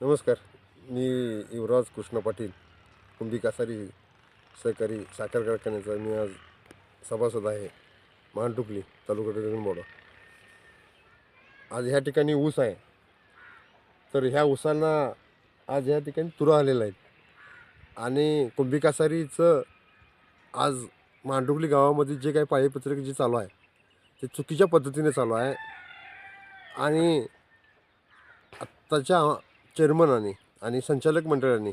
नमस्कार मी युवराज कृष्ण पाटील कुंभी कासारी सहकारी साखर कारखान्याचा मी आज सभासद आहे मानटुकली तालुका गगनबावडा आज ह्या ठिकाणी ऊस आहे. तर ह्या ऊसांना आज ह्या ठिकाणी तुरा आलेला आहेत आणि कुंभी कासारीचं आज मांडुकली गावामध्ये जे काही पाळीपत्रक जे चालू आहे ते चुकीच्या पद्धतीने चालू आहे. आणि आत्ताच्या चेअरमनाने आणि संचालक मंडळाने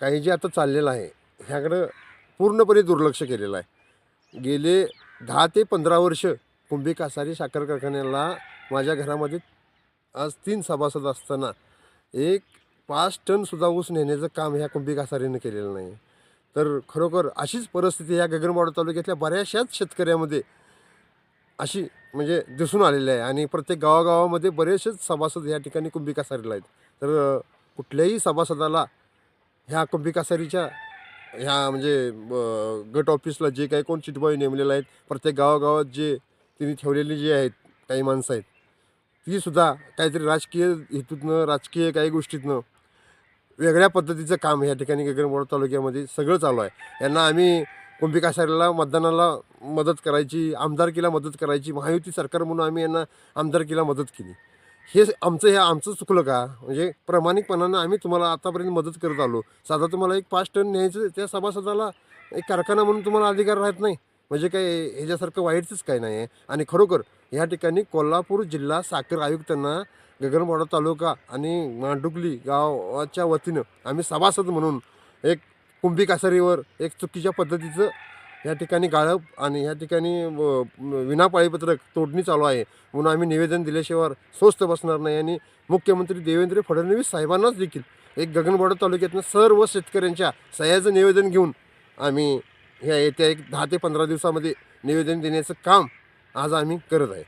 काही जे आता चाललेलं आहे ह्याकडं पूर्णपणे दुर्लक्ष केलेलं आहे. गेले दहा ते पंधरा वर्ष कुंभी कासारी साखर कारखान्याला माझ्या घरामध्ये आज तीन सभासद असताना एक पाच टनसुद्धा ऊस नेण्याचं काम ह्या कुंभी कासारीनं केलेलं नाही. तर खरोखर अशीच परिस्थिती ह्या गगनबावडा तालुक्यातल्या बऱ्याचशाच शेतकऱ्यामध्ये अशी म्हणजे दिसून आलेलं आहे. आणि प्रत्येक गावागावामध्ये बरेचसेच सभासद ह्या ठिकाणी कुंभिकासारीला आहेत. तर कुठल्याही सभासदाला ह्या कुंभिकासारीच्या ह्या म्हणजे गट ऑफिसला जे काही कोण चिटबाई नेमलेले आहेत प्रत्येक गावागावात जे तिने ठेवलेली जी आहेत काही माणसं आहेत तीसुद्धा काहीतरी राजकीय हेतूतनं राजकीय काही गोष्टीतनं वेगळ्या पद्धतीचं काम ह्या ठिकाणी गगनबावडा तालुक्यामध्ये सगळं चालू आहे. यांना आम्ही कुंभिकाशारीला मतदानाला मदत करायची आमदारकीला मदत करायची महायुती सरकार म्हणून आम्ही यांना आमदारकीला मदत केली. हे आमचं हे आमचं चुकलं का? म्हणजे प्रामाणिकपणानं आम्ही तुम्हाला आतापर्यंत मदत करत आलो. साधा तुम्हाला एक पाच टन न्यायचं त्या सभासदाला एक कारखाना म्हणून तुम्हाला अधिकार राहत नाही. म्हणजे काय ह्याच्यासारखं वाईटच काही नाही आहे. आणि खरोखर ह्या ठिकाणी कोल्हापूर जिल्हा साखर आयुक्तांना गगनबावडा तालुका आणि मांडुकली गावाच्या वतीनं आम्ही सभासद म्हणून एक कुंभी कासारीवर एक चुकीच्या पद्धतीचं या ठिकाणी गाळप आणि या ठिकाणी विनापाळीपत्रक तोडणी चालू आहे. म्हणून आम्ही निवेदन दिल्याशिवाय स्वस्त बसणार नाही आणि मुख्यमंत्री देवेंद्र फडणवीस साहेबांनाच देखील एक गगनबावडा तालुक्यातनं सर्व शेतकऱ्यांच्या सह्याचं निवेदन घेऊन आम्ही ह्या येत्या एक दहा ते पंधरा दिवसामध्ये निवेदन देण्याचं काम आज आम्ही करत आहे.